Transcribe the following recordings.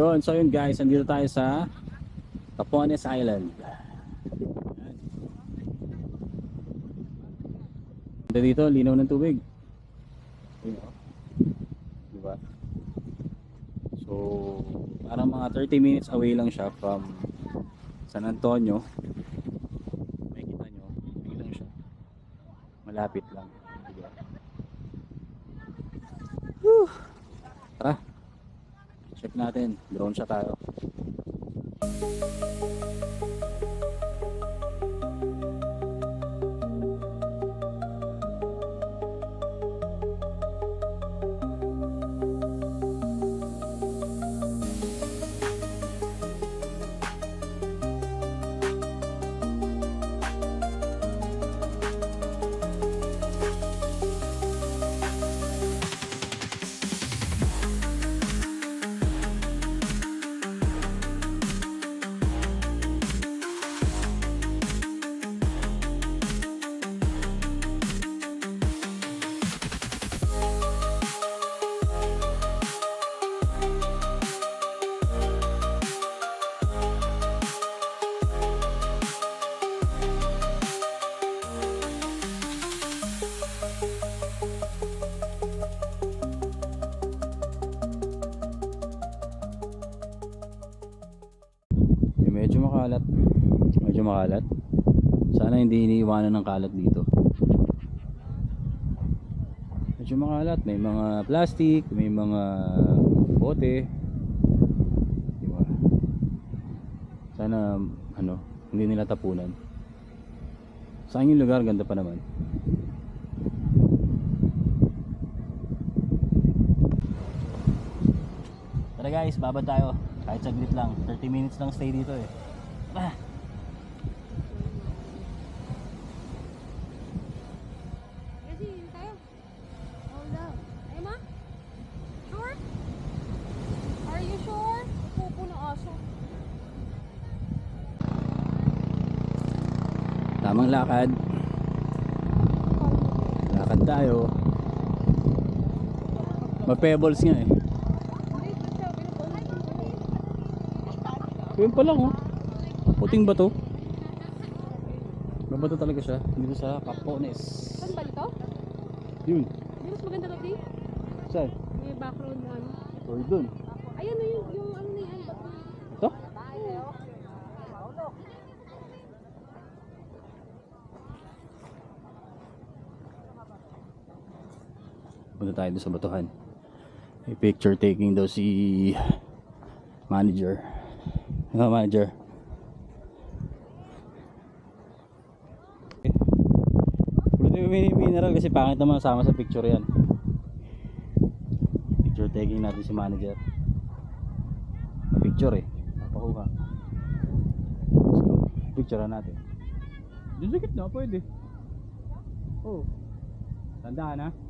Yun, so yun guys, andito tayo sa Capones Island. Ganda dito, linaw ng tubig. Oh. Diba? So, parang mga 30 minutes away lang siya from San Antonio. May kita nyo, big lang siya. Malapit lang. Diba? Whew. Tara. Check natin. Drone siya tayo. Eh, medyo makalat. Medyo makalat. Sana hindi iniiwanan ng kalat dito. Medyo makalat. May mga plastic, may mga bote. Diba? Sana, ano, hindi nila tapunan. Saan yung lugar? Ganda pa naman. Tara guys, babad tayo. Kahit saglit lang. 30 minutes lang stay dito eh. Ah. Ma? Tamang lakad. Lakad tayo. Ma-pebbles nga eh. Ko. Yun pa lang oh. Puting bato. May bato talaga siya. Dito sa Capones. Saan ba ito? Yun. Di mas maganda ka di? Saan? May background na ano. Or dun. Ayan na yung, yung ano na yan. Ito? Punta tayo doon sa batuhan. May picture taking daw si manager. Ano manager? Mo yung mineral kasi pangit naman sama sa picture yan. Picture taking natin si manager. Picture eh. Papakuha. So, picture natin. Doon sa gitna, pwede. Oh. Tandaan ha.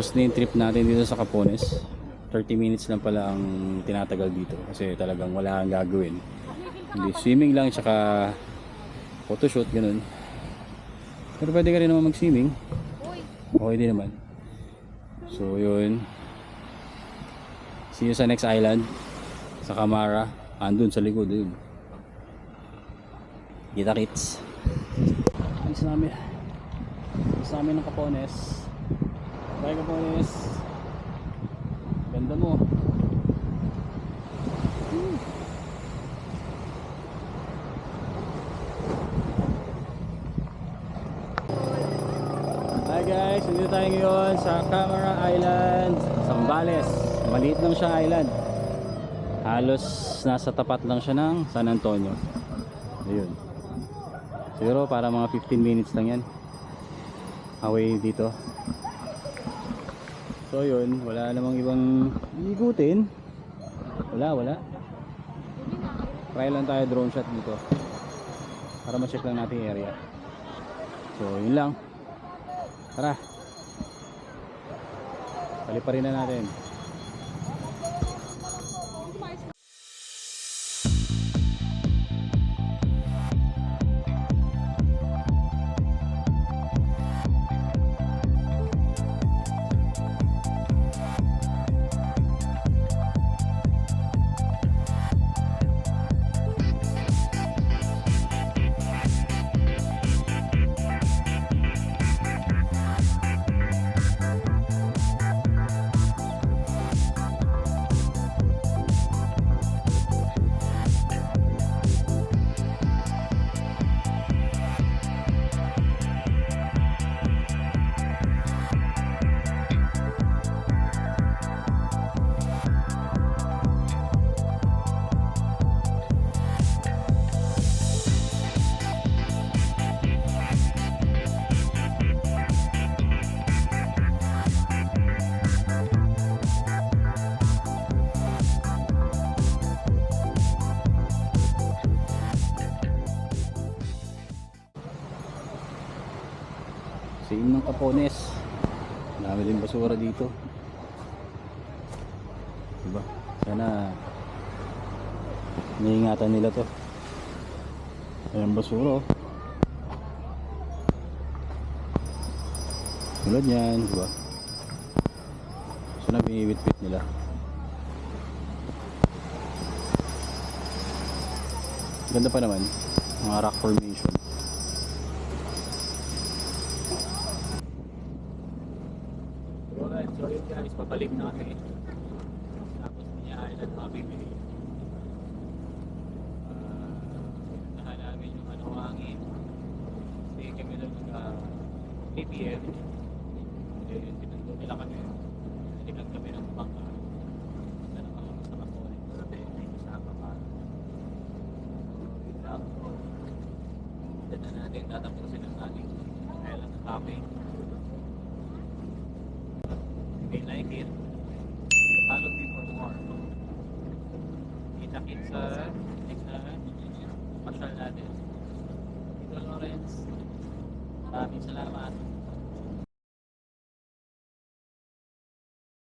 tapos na yung trip natin dito sa Capones. 30 minutes lang pala ang tinatagal dito kasi talagang wala kang gagawin. Hindi swimming lang tsaka photoshoot ganun. Pero pwede ka rin naman mag-swimming. Okay din naman. So yun. See you sa next island. Sa Camara. Andun sa likod. Yun. Kita kits. Alis namin. Alis namin ng Capones. Bye Capones. Ganda mo. Hi guys, nandito tayo ngayon sa Camara Island, Zambales. Maliit lang siya island. Halos nasa tapat lang siya ng San Antonio. Ayun. Siguro para mga 15 minutes lang yan. highway dito. So yun, wala namang ibang ikutin. Wala, wala. Try lang tayo drone shot dito. Para ma-check lang natin yung area. So yun lang. Tara. Paliparin na natin. Kapones. Dami din basura dito. Diba? Sana niingatan nila to. Ayan basura oh. Tulad yan, diba? Sana binibit-bit nila. Ganda pa naman. Mga rock formation. Alright, so yun guys, pabalik na kami. Tapos niya Island Mabibili. Uh, Pinuntahan namin yung ano hangin. Kasi kami lang nag PPM. Eh, sinundo nila kami. Tinag kami ng bangka. Na nakalamas sa Kapore. Sabi, may kasama ka. So, yun lang. Dito na natin tatapusin ang ating Island Hopping. If you like it, follow me for more. Kita-kit sa next na pasyal natin. Ito Lawrence. Maraming salamat.